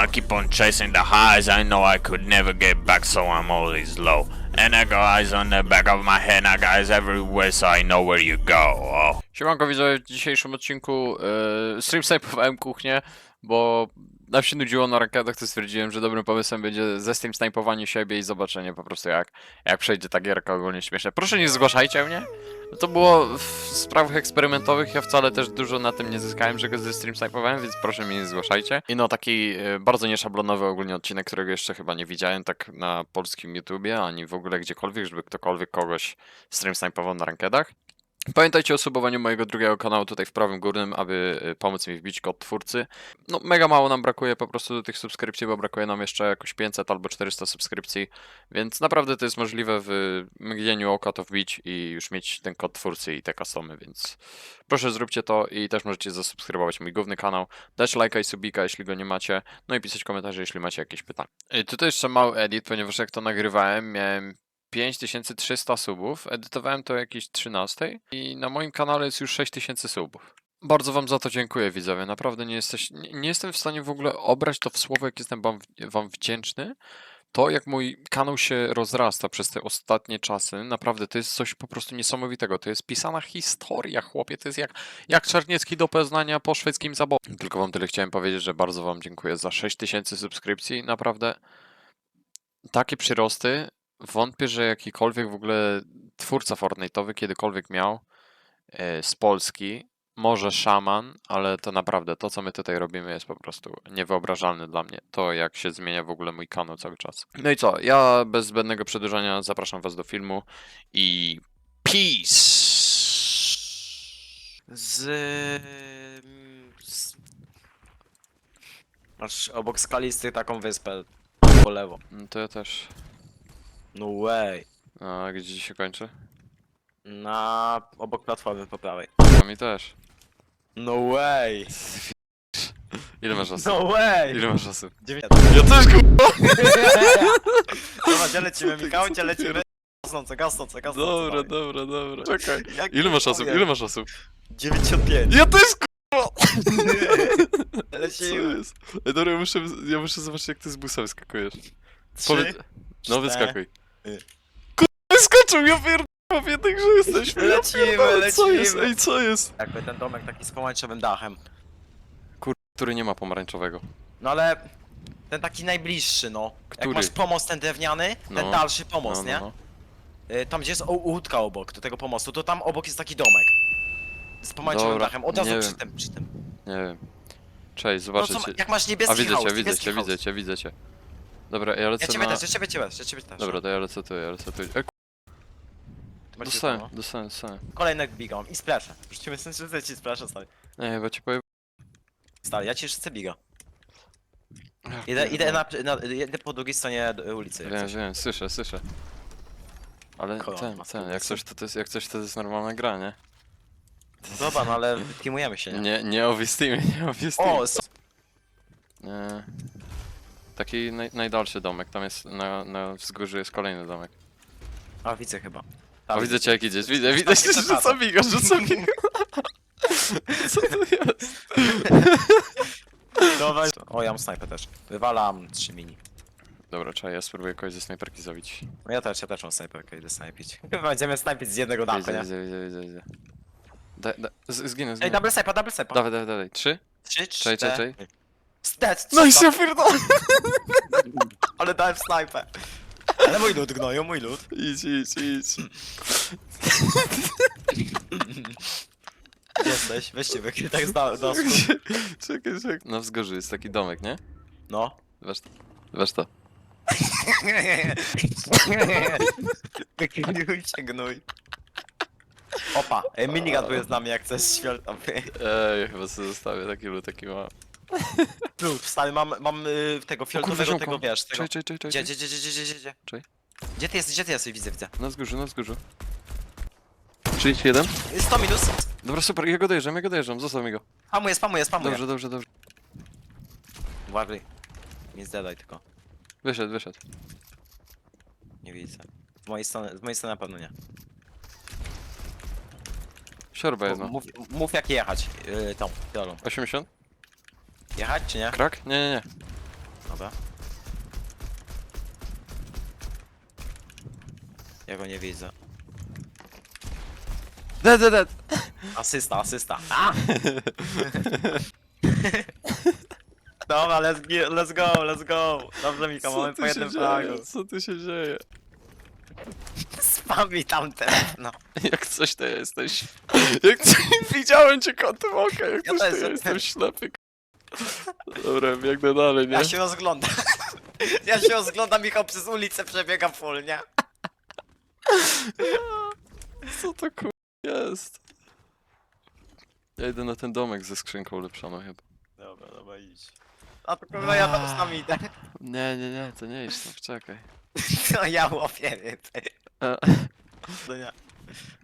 I keep on chasing the highs. I know I could never get back, so I'm always low. And I got eyes on the back of my head. I got eyes everywhere, so I know where you go. Oh. Siemanko widzowie, w dzisiejszym odcinku yy, stream snipowałem kuchnię, bo nam się nudziło na rakietach, to stwierdziłem, że dobrym pomysłem będzie ze stream snajpowanie siebie i zobaczenie po prostu jak, jak przejdzie ta gierka ogólnie śmieszne. Proszę nie zgłaszajcie mnie. To było w sprawach eksperymentowych, ja wcale też dużo na tym nie zyskałem, że go ze stream snipowałem, więc proszę mnie nie zgłaszajcie. I no taki yy, bardzo nieszablonowy ogólnie odcinek, którego jeszcze chyba nie widziałem tak na polskim YouTubie, ani w ogóle gdziekolwiek, żeby ktokolwiek kogoś stream snipował na rankedach. Pamiętajcie o subowaniu mojego drugiego kanału tutaj w prawym górnym, aby y, pomóc mi wbić kod twórcy. No mega mało nam brakuje po prostu do tych subskrypcji, bo brakuje nam jeszcze jakoś 500 albo 400 subskrypcji, więc naprawdę to jest możliwe w mgnieniu oka to wbić i już mieć ten kod twórcy i te customy, więc proszę zróbcie to i też możecie zasubskrybować mój główny kanał, dać lajka i subika, jeśli go nie macie, no i pisać komentarze, jeśli macie jakieś pytania. I tutaj jeszcze mały edit, ponieważ jak to nagrywałem, miałem 5300 subów, edytowałem to jakieś 13 i na moim kanale jest już 6000 subów. Bardzo wam za to dziękuję widzowie, naprawdę nie, jesteś, nie, nie jestem w stanie w ogóle obrać to w słowo, jak jestem wam, wam wdzięczny. To jak mój kanał się rozrasta przez te ostatnie czasy, naprawdę to jest coś po prostu niesamowitego. To jest pisana historia, chłopie. To jest jak, jak Czarniecki do Poznania po szwedzkim zaboju. Tylko wam tyle chciałem powiedzieć, że bardzo wam dziękuję za 6000 subskrypcji. Naprawdę takie przyrosty wątpię, że jakikolwiek w ogóle twórca Fortnite'owy kiedykolwiek miał e, z Polski, może szaman, ale to naprawdę to, co my tutaj robimy, jest po prostu niewyobrażalne dla mnie. To, jak się zmienia w ogóle mój kanał cały czas. No i co? Ja bez zbędnego przedłużania zapraszam Was do filmu i peace! Z... z... Masz obok skalisty taką wyspę po lewo. No to ja też. No way. A gdzie się kończy? Na... obok platformy po prawej. A mi też. No way. Ile masz osób? No way. Ile masz osób? Dziewięć. Ja też kurwa! Dobra, gdzie lecimy, Michał? Gdzie lecimy? Gasnące, gasnące, gasnące. Dobra, dobra, dobra. Czekaj. Jak Ile masz osób? powiem? Ile masz osób? 95. Ja też kurwa! Co Lecimy. jest? Ej, dobra, ja muszę, ja muszę zobaczyć jak ty z busem skakujesz. Trzy, Powiedz... No cztery. wyskakuj. Kurwa, wyskoczył, ja pierdolę, jednak, że jesteśmy. Ja Lecimy, pierdolę, Co jest? lecimy. Ej, co jest? Jakby ten domek taki z pomarańczowym dachem. Który nie ma pomarańczowego. No ale... Ten taki najbliższy, no. Który? Jak masz pomost ten drewniany, ten No. dalszy pomost, no, nie? no, no. Y, Tam gdzie jest o- łódka obok, do tego pomostu, to tam obok jest taki domek. Z pomarańczowym Dobra, dachem, od razu nie przy wiem. tym, przy tym. Nie wiem. Cześć, No co, ma- jak masz A niebieski widzę house, cię, widzę niebieski cię, house. widzę cię, widzę cię. Dobra, ja lecę Ja ciebie na... też, ja ciebie też, ja ciebie też. Dobra, to ja lecę tu, ja lecę tu. Ty masz dostałem, jedno, dostałem, dostałem. Kolejny bigam i splash. Rzucimy sens, że ci splash stary. Nie, chyba ci powiem... Stary, ja ci rzucę biga. Idę, idę, na, na, idę po drugiej stronie ulicy. jak Wiem, coś. wiem, słyszę, słyszę. Ale Kolor ten, ma ten, jak coś to, to jest, jak coś to jest normalna gra, nie? Dobra, no ale teamujemy się, nie? Nie, nie o Steamie, nie o Steamie. O, so, Nie. Taki naj, najdalszy domek, tam jest na, na wzgórzu jest kolejny domek. a widzę chyba. A widzę cię jak idziesz, widzę, widzę, Takie to rzucam biga, rzucam biga. Co to jest? Dawaj. O, ja mam snajpę też. Wywalam 3 mini. Dobra, czekaj, ja spróbuję kogoś ze snajperki zabić. No ja też, ja też mam snajperkę, idę snajpić. Chyba będziemy snajpić z jednego dachu, Widzę, nie? widzę, widzę, widzę, widzę. Da, da, z- zginę, Ej, zginę. double sniper, double sniper. Dawaj, dawaj, dawaj. Trzy? Trzy, Czekaj, cztery. czekaj, czekaj. Stet, No i się pierdolę! Ale dałem snajpę. Ale mój lud gnoju, mój lud. Idź, idź, idź. Jesteś? Weźcie wykryj tak z da- dosku. Czekaj, czekaj. Na wzgórzu jest taki domek, nie? No. Weź to. Weź to. Się gnój. Opa, e, minigun tu jest z nami jak chcesz światowy. Ej, chyba sobie zostawię taki lód, taki ma. Lud, stary, mam, mam y, tego fioletowego, tego wiesz, tego. Czekaj, czekaj, czekaj. Gdzie, czekaj. gdzie, gdzie, gdzie, gdzie, gdzie, gdzie? Czekaj. Gdzie ty jesteś, gdzie ty jesteś? Widzę, widzę. Na wzgórzu, na wzgórzu. 31? 100 minus. Dobra, super, ja go dojeżdżam, ja go dojeżdżam, zostaw mi go. Spamuję, spamuję, spamuję. Dobrze, dobrze, dobrze. Uważaj. Nie zdadaj tylko. Wyszedł, wyszedł. Nie widzę. Z mojej strony, z mojej strony na pewno nie. Siorba jedno. Mów, mów jak jechać, yy, tą, piolą. 80? Jechać czy nie? Krak? Nie, nie, nie. Dobra. Ja go nie widzę. Dead, dead, dead. Asysta, asysta. A! Dobra, let's, gi- let's go, let's go. Dobrze Mika, mamy po jednym fragu. Co tu się dzieje? Spam mi tamten. No. Jak coś to jesteś. Jak coś... Widziałem cię kątem oka, jak Ja coś też, to ja jestem ślepy. Dobra, biegnę dalej, nie? Ja się rozglądam. Ja się rozglądam, Michał przez ulicę przebiega full, nie? Co to kur... jest? Ja idę na ten domek ze skrzynką ulepszoną chyba. Dobra, dobra, idź. A to kurwa ja tam tam idę. Nie, nie, nie, to nie idź, no czekaj. No ja łopię, więcej. E, No nie.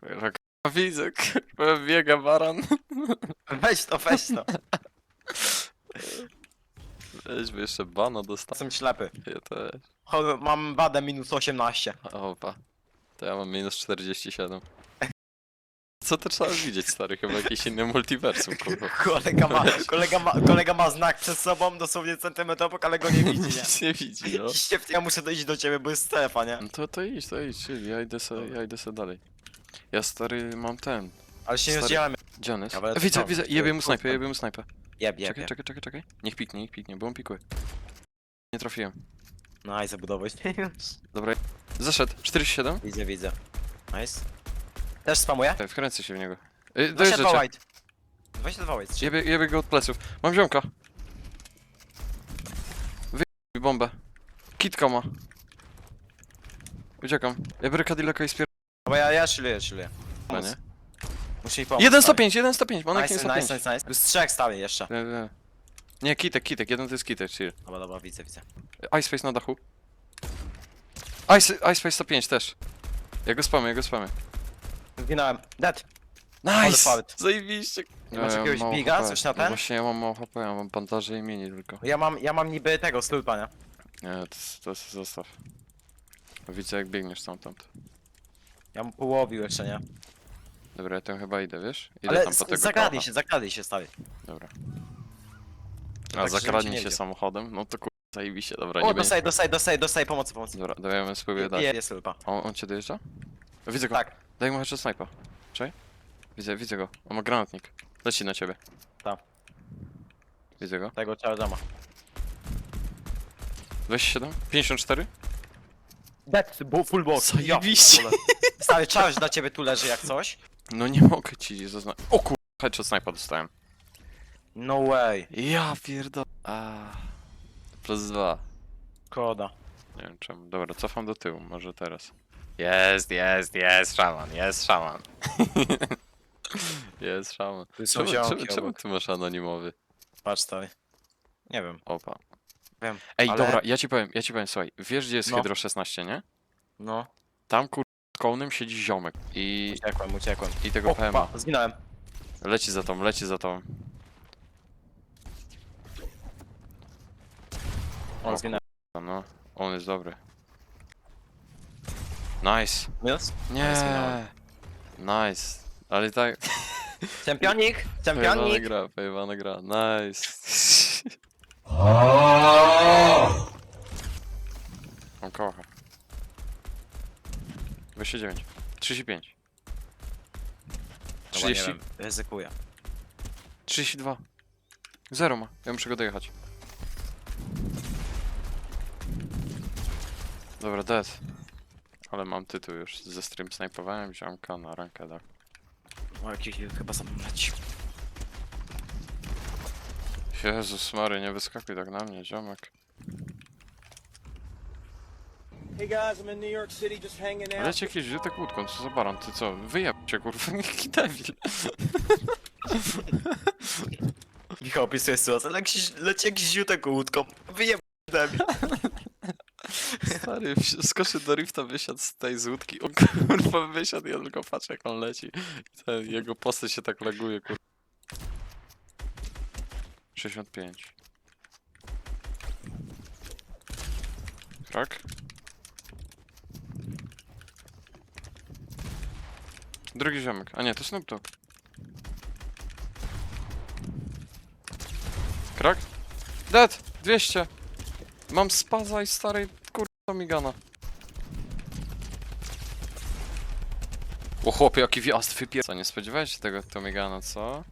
kurwa, k***a, Widzę, kurwa, biega baran. Weź to, weź to. Weźmy jeszcze bana dostać. Jestem ślepy. Ja też. Cho- Mam wadę minus 18. Opa. To ja mam minus 47. Co to trzeba widzieć, stary? Chyba jakieś inne multiversum, kurwa. Kolega ma, kolega ma, kolega ma znak przed sobą, dosłownie centymetr obok, ale go nie widzi, nie? Nic nie widzi, no. Ja muszę dojść do ciebie, bo jest strefa, nie? No to, to idź, to idź, idź. Ja idę se, ja idę se dalej. Ja stary mam ten. Ale się nie Stary- rozdzielamy. Jest? Ja Widzę, widzę, jebie mu snajpę, jebie mu snajpę. Jeb, jeb, Czekaj, jeb. czekaj, czekaj, czekaj. Niech piknie, niech piknie, bo on pikuje. Nie trafiłem. No i zabudować. Dobra, zeszedł. 47? widzę, widzę. Nice. Też spamuję? E, Wkręcę się w niego. E, 22 Dojeżdżacie. white. 22 white. Jebie, jebie go od pleców. Mam ziomka. Wyjebij bombę. Kitka ma. Uciekam. Ja biorę Cadillaca i spier... Bo ja, ja chilluję, chilluję. No nie? Muszę mi pomóc. 1 stary. 105, 1 105, Monek Nice, 105. nice, nice, nice. Z trzech stali jeszcze. Nie, nie. Nie, kitek, kitek, jeden to jest kitek, chill. Dobra, dobra, widzę, widzę. Ice Space na dachu. Ice, Ice Space 105 też. Ja go spamię, ja go spamię. Zginąłem. Dead. Nice! fart. Zajebiście. Nie masz Ja jakiegoś mało biga, HP. coś na No ten? właśnie ja mam mało HP, ja mam bandaże i mini tylko. Ja mam, ja mam niby tego, stulpa, nie? Nie, to, jest- to jest zostaw. Widzę jak biegniesz stamtąd. Ja mu połowił jeszcze, nie? Dobra, ja tam chyba idę, wiesz? Idę Ale tam po tego zakradnij się, zakradnij się, stary. Dobra. tak, A żebym cię zakradnij nie się widział. samochodem? No to kur... zajebiście, dobra, O, nie będzie. dostaj, dostaj, dostaj, dostaj, pomocy, pomocy. Dobra, dajemy spróbuję dać. Je- Jest stulpa. On, on cię dojeżdża? Widzę go. Tak. Daj mu jeszcze snajpa. Czekaj. Widzę, widzę go. On ma granatnik. Leci na ciebie. Tak. Widzę go. Tego charge'a 27? 54? Dead, bo full box. Zajebiście. Ja, Stary, charge dla ciebie tu leży jak coś. No nie mogę ci zaznać. O kur... Headshot snajpa dostałem. No way. Ja pierdol... A. Plus dwa. Koda. Nie wiem czemu. Dobra, cofam do tyłu, może teraz. Jest, jest, jest szaman, jest szaman. jest szaman. Tu są Czemu, czemu, czemu obok. ty masz anonimowy? Patrz, stary. Nie wiem. Opa. Wiem. Ej, ale- dobra, ja ci powiem, ja ci powiem, słuchaj, wiesz gdzie jest No. Hydro 16, nie? No. Tam kur... z kołnym siedzi ziomek i, Uciekłem, uciekłem. i tego O, PMA. pa, zginąłem. Leci za tą, leci za tą. O, O, zginąłem. No, on jest dobry. Nice. Minus? Nie. zginąłem. Nice. Ale tak. Czempionik! Pojebana Czempionik! gra, pojebana gra. Nice. On kocha. 29. 35. Dobra, nie 30. wiem, ryzykuję. 32. Zero ma. Ja muszę go dojechać. Dobra, dead. Ale mam tytuł już. Ze stream snajpowałem ziomka na rankę, tak. O, jakiś chyba sam leci. Jezus Mary, nie wyskakuj tak na mnie, ziomek. Hey guys, I'm in New York City just hanging out. Leci jakiś ziutek łódką, co za baran, ty co? Wyjeb cię kurwa, jaki debil. Michał opisuje sytuację, leci, leci jakiś ziutek łódką. Wyjeb... debil. Stary, wsi- skoczył do rifta, wysiadł z tej z łódki, o kurwa wysiadł, ja tylko patrzę jak on leci. I ten, jego postać się tak laguje, kurwa. 65. Krak? Drugi ziomek, a nie, to Snoop Dogg. Krak? Dead! 200! Mam spaza i starej kurwa Tomigana. O chłopie, jaki wjazd wypier... Co, nie spodziewałeś się tego Tomigana, co?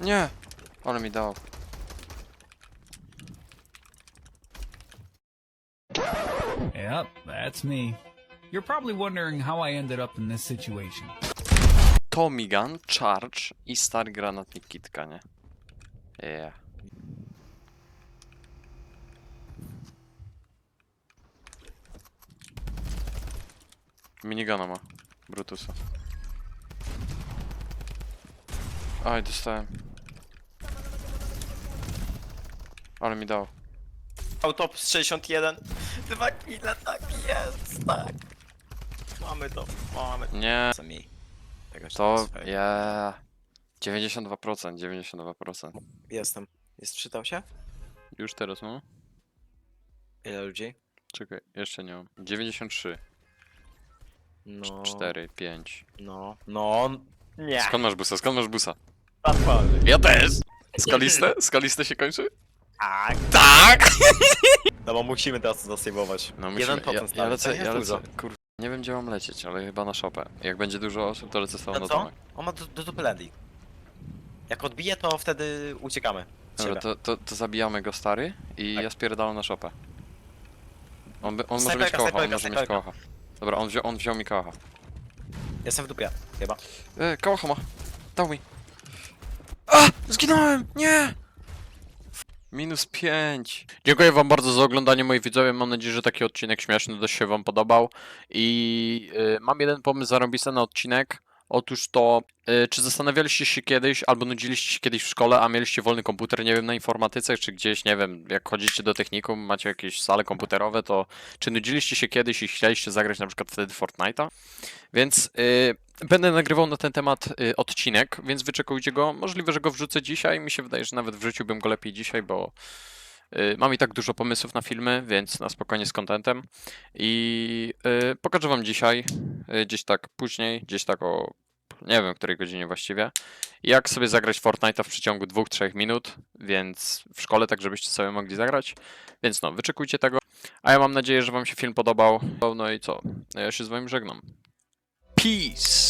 Nie! Ale mi dał. That's me. You're probably wondering how I ended up in this situation. Tomigan, Charge i stary granatnik Kitka, nie? Yeah. Minigana ma. Brutusa. Aj, dostałem. Ale mi dał. Autop z 61. Dwa kile, tak jest, tak. Mamy to, mamy to. Nie? Tego się to... nie. Yeah. 92%, 92%. Jestem. Jest, czytał się? Już teraz, no? Ile ludzi? Czekaj, jeszcze nie mam. 93, No. 4, 5. No. No. Nie. Skąd masz busa? Skąd masz busa? Ja też! Skaliste? Skaliste się kończy? Tak. Tak! No bo musimy teraz to zasejwować. No 1% musimy, ja, ja stary, lecę, ja lecę, kur... Nie wiem gdzie mam lecieć, ale chyba na shopę. Jak będzie dużo osób, to lecę z tobą No na co? domek. On ma do, do dupy landing. Jak odbije, to wtedy uciekamy. Dobra, Siebie. to, to, to zabijamy go stary i Tak. ja spierdalam na shopę. On, by, on może Snajperka, mieć kocha, on snajperka, może mieć snajperka. kocha. Dobra, on wziął, on wziął mi kocha. Jestem w dupie, chyba. E, kocha ma. Dał mi. A! Zginąłem! Nie! Minus 5. Dziękuję wam bardzo za oglądanie moi widzowie. Mam nadzieję, że taki odcinek śmieszny dość się wam podobał. I y, mam jeden pomysł zarąbisty na odcinek. Otóż to, y, czy zastanawialiście się kiedyś, albo nudziliście się kiedyś w szkole, a mieliście wolny komputer, nie wiem, na informatyce, czy gdzieś, nie wiem, jak chodzicie do technikum, macie jakieś sale komputerowe, to czy nudziliście się kiedyś i chcieliście zagrać na przykład wtedy Fortnite'a? Więc y, będę nagrywał na ten temat y, odcinek, więc wyczekujcie go. Możliwe, że go wrzucę dzisiaj. Mi się wydaje, że nawet wrzuciłbym go lepiej dzisiaj, bo mam i tak dużo pomysłów na filmy, więc na spokojnie z contentem. I y, pokażę wam dzisiaj, y, gdzieś tak później, gdzieś tak o nie wiem, której godzinie właściwie, jak sobie zagrać Fortnite'a w przeciągu 2-3 minut, więc w szkole, tak żebyście sobie mogli zagrać. Więc no, wyczekujcie tego. A ja mam nadzieję, że wam się film podobał. No i co? Ja się z wami żegnam. Peace!